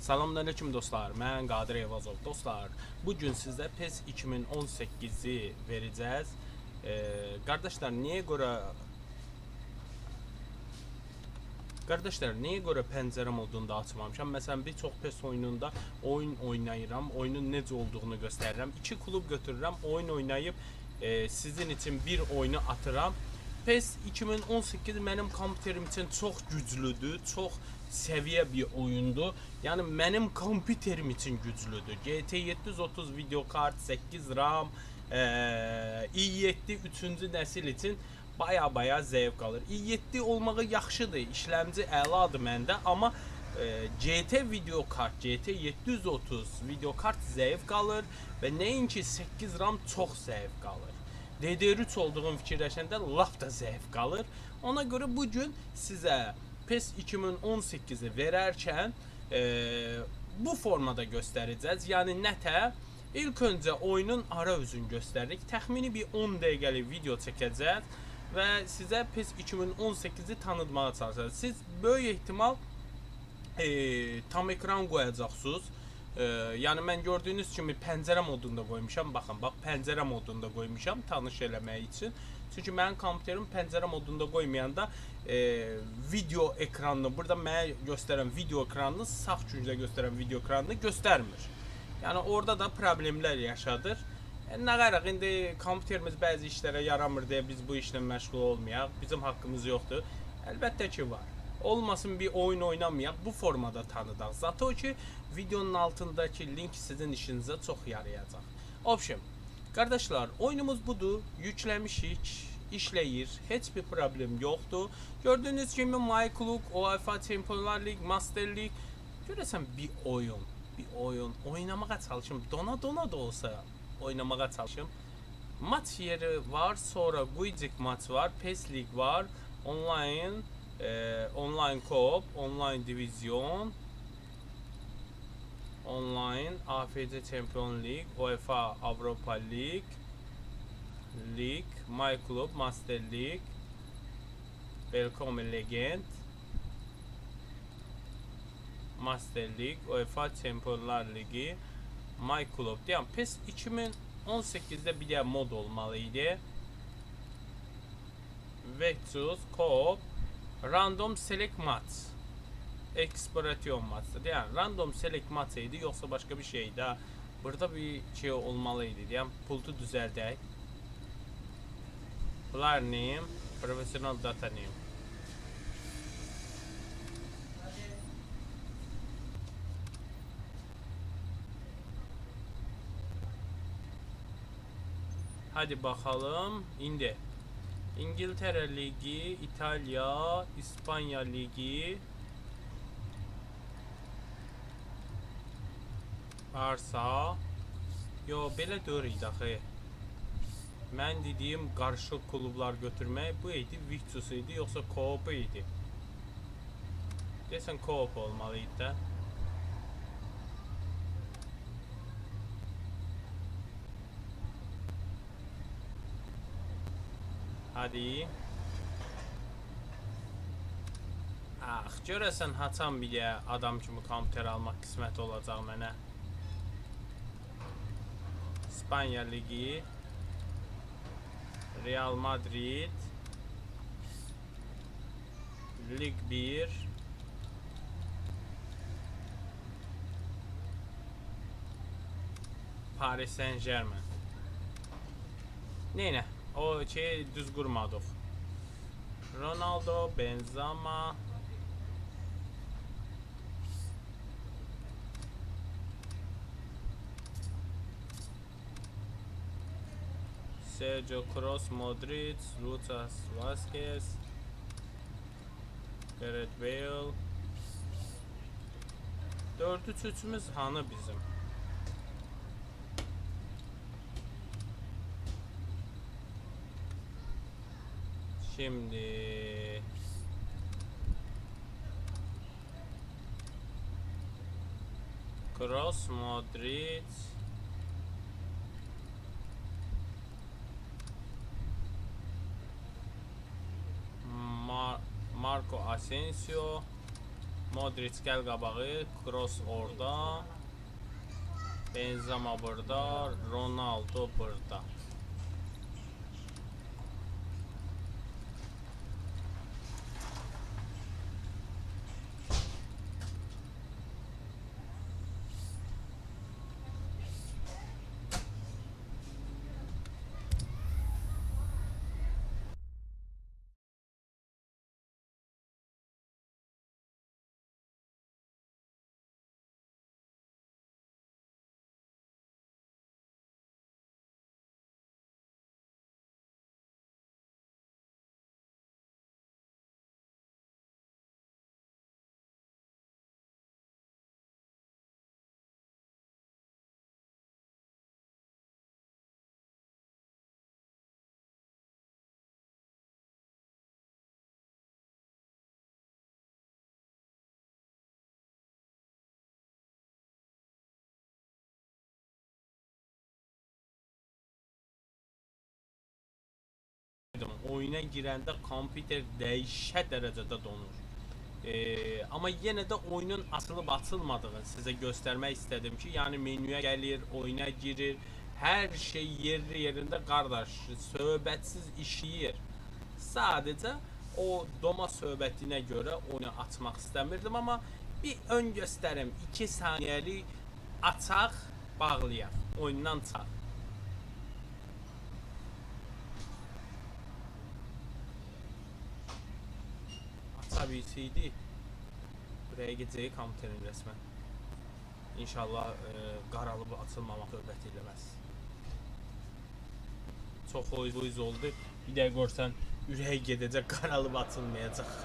Salamünaleyküm dostlar. Mən Qadir Eyvazov. Dostlar, bu gün sizə PES 2018-i verəcəz. Ee, qardaşlar, niyə görə Qardaşlar, niyə görə pəncərə modunda açmamışam? Məsələn, bir çox PES oyununda oyun oynayıram, oyunun necə olduğunu göstərirəm. İki klub götürürəm, oyun oynayıb e, sizin için bir oyunu atıram. PES 2018 mənim kompüterim için çox güclüdür, çox səviyyə bir oyundur. Yəni mənim kompüterim için güclüdür. GT 730 video kart, 8 RAM, e, i7 3-cü nəsil için baya baya zevk alır. i7 olmağı yaxşıdır, işləmci əladır məndə, amma e, GT video kart, GT 730 video kart zevk alır və nəinki 8 RAM çox zevk alır. DDR3 olduğum fikirləşəndə lap da zevk alır. Ona görə bu gün sizə PES 2018-i verərkən e, bu formada göstərəcəz. Yəni nətə? İlk öncə oyunun ara üzünü göstəririk. Təxmini bir 10 dəqiqəlik video çəkəcəz və sizə PES 2018-i tanıtmağa çalışacağız. Siz böyük ehtimal e, tam ekran qoyacaqsınız. E, yəni mən gördüyünüz kimi pəncərə modunda qoymuşam. Baxın, bax pəncərə modunda qoymuşam tanış eləmək üçün. Çünki mənim kompüterim pəncərə modunda qoymayanda e, video ekranını, burada mənə göstərən video ekranını sağ küncdə göstərən video ekranını göstərmir. Yəni orada da problemlər yaşadır. E, nə qaraq indi kompüterimiz bəzi işlərə yaramır deyə biz bu işlə məşğul olmayaq. Bizim haqqımız yoxdur. Əlbəttə ki var. Olmasın bir oyun oynamayaq, bu formada tanıdaq. Zato ki videonun altındaki link sizin işinizə çox yarayacaq. Option. Kardeşler oyunumuz budur. Yüklemişik. işləyir. Heç bir problem yoxdur. Gördüğünüz kimi My Club, UEFA Championlar League, Master League görəsən bir oyun, bir oyun oynamağa çalışım. Dona dona da olsa oynamağa çalışım. Maç yeri var, sonra Guidic maç var, PES League var, online, e, online co-op, online divizyon, online, AFC Champion League, UEFA Avrupa League, League, My Club, Master League, Welcome Legend, Master League, UEFA Championlar Ligi, My Club. Yani PES 2018'de bir de mod olmalıydı. Vectus, Co-op, Random Select Match. Exploration maçtı. Yani random select maçıydı yoksa başka bir şeydi. ha. Burada bir şey olmalıydı. Yani pultu düzəldək. Player name, professional data name. Hadi bakalım. İndi. İngiltere Ligi, İtalya, İspanya Ligi, Arsa. Yo, belə deyil idi axı. Mən dediyim qarışıq klublar götürmək bu idi, Victus idi, yoxsa Co-op idi? Desən Co-op olmalı idi də. Hadi. Ax, görəsən haçan bir də adam kimi kompüter almaq qismət olacaq mənə. İspanya Ligi, Real Madrid, Lig 1, Paris Saint Germain. O şey düz qurmadıq. Ronaldo, Benzema, Sergio Kroos, Modric, Lucas Vazquez, Gareth Bale. Dördü üçümüz hanı bizim? Şimdi Kroos, Modric, Mar Marco Asensio, Modric gəl qabağı, Kroos orada. Benzema burada, Ronaldo burada. Oyuna girəndə kompüter dəhşət dərəcədə donur. Ee, amma yenə də oyunun açılıb açılmadığını sizə göstərmək istədim ki, yəni menüyə gəlir, oyuna girir, hər şey yerli yerində qardaş, söhbətsiz işləyir. Sadəcə o doma söhbətinə görə oyunu açmaq istəmirdim, amma bir ön göstərim, 2 saniyəlik açaq, bağlayaq, oyundan çıx. Tabiisiydi. Buraya gidəcək komitənin rəsmən. İnşallah e, qaralıb açılmamaq növbəti eləməz. Çox oyuz oldu. Bir də görsən ürəyi gedəcək, qaralıb açılmayacaq.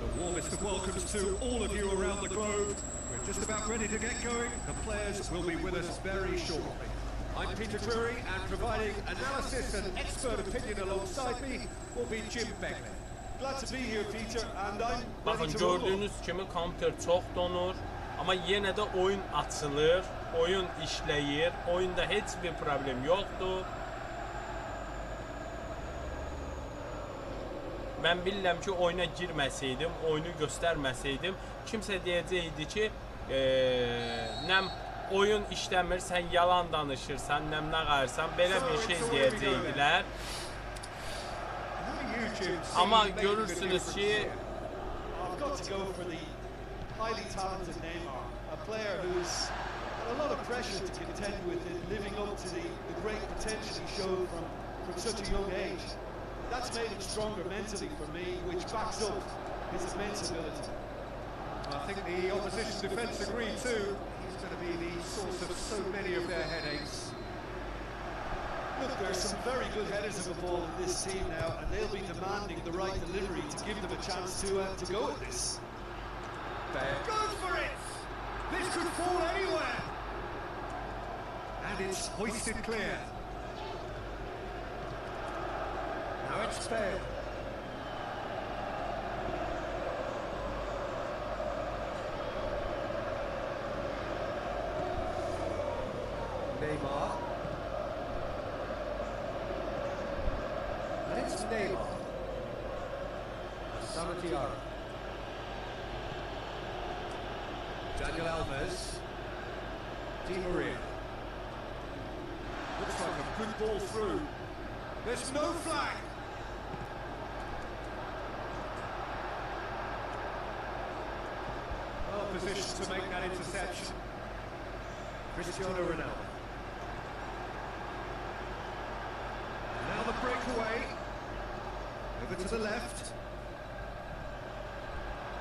The warmest welcomes to all of you around the globe. We're just about ready to get going. The players will be with us very shortly. I'm Peter Drury, and providing analysis and expert opinion alongside me will be Jim Beckley. Roll. gördüyünüz kimi kompüter çox donur, amma yenə də oyun açılır, oyun işləyir, oyunda heç bir problem yoxdur. Mən bilirəm ki, oyuna girməsəydim, oyunu göstərməsəydim, kimsə deyəcəkdi ki, eee nəm oyun işləmir, sən yalan danışırsan, nəm nə qarsan, belə bir şey deyəcəkdilər. How do you, Jim, see Amma making a görürsünüz ki. I've got to go for the highly talented Neymar, a player who's had a lot of pressure to contend with in living up to the, the great potential he showed from, from such a young age. That's made him stronger mentally for me, which backs up his immense ability. I think the opposition defence agree too. He's going to be the source of so many of their headaches. Look, there are some very good headers of the ball in this team now, and they'll be demanding the right delivery to give them a chance to uh, to go at this. Goes for it! This could fall anywhere! And it's hoisted clear. Now it's Bale. Neymar. And it's Neymar. Samatiara. Daniel Alves. Di Maria. Looks like a good ball through. There's no flag. Well positioned to make that interception. Cristiano Ronaldo. Now the breakaway. Over to the left.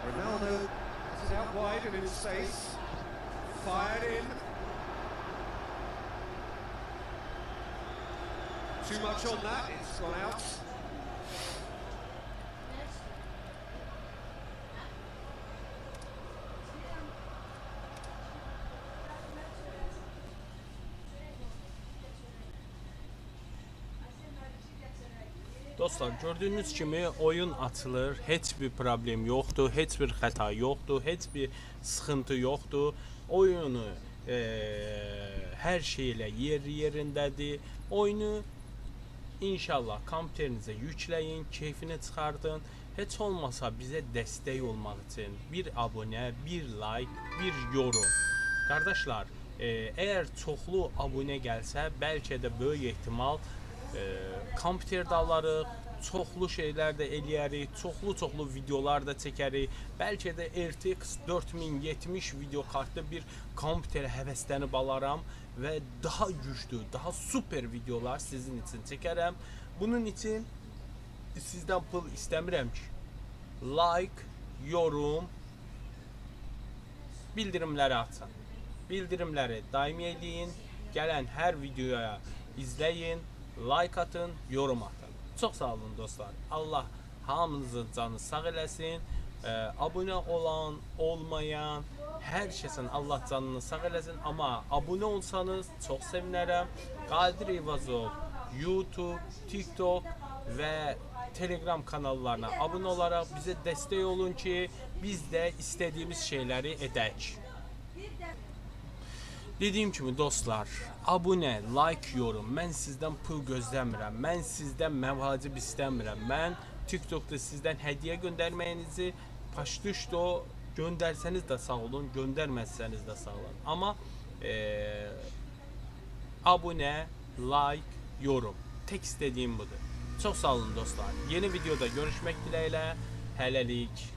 Ronaldo is out wide and in space. Fired in. Too much on that, it's gone out. Dostlar, gördüyünüz kimi oyun açılır, heç bir problem yoxdur, heç bir xəta yoxdur, heç bir sıxıntı yoxdur. Oyunu eee, hər şey ilə yer yerindədir. Oyunu inşallah kompüterinizə yükləyin, keyfini çıxardın. Heç olmasa bizə dəstək olmaq üçün bir abunə, bir like, bir yorum. Qardaşlar, e, əgər çoxlu abunə gəlsə, bəlkə də böyük ehtimal e, kompüter də alarıq, çoxlu şeylər də eləyərik, çoxlu-çoxlu videolar da çəkərik. Bəlkə də RTX 4070 video kartlı bir kompüterə həvəslənib alaram və daha güclü, daha super videolar sizin üçün çəkərəm. Bunun üçün sizdən pul istəmirəm ki. Like, yorum, bildirimləri açın. Bildirimləri daimi eləyin. Gələn hər videoya izləyin, like atın, yorum atın. Çox sağ olun dostlar. Allah hamınızın canı sağ eləsin. Ee, abunə olan, olmayan hər kəsin Allah canını sağ eləsin. Amma abunə olsanız çox sevinərəm. Qadir Eyvazov YouTube, TikTok və Telegram kanallarına abunə olaraq bizə dəstək olun ki, biz də istədiyimiz şeyləri edək. Dediyim kimi dostlar, abunə, like, yorum. Mən sizdən pul gözləmirəm. Mən sizdən məvacib istəmirəm. Mən TikTokda sizdən hədiyyə göndərməyinizi paştuşdo göndərsəniz də sağ olun, göndərməsəniz də sağ olun. Amma eee abunə, like, yorum. Tek istədiyim budur. Çox sağ olun dostlar. Yeni videoda görüşmək diləyilə. Hələlik.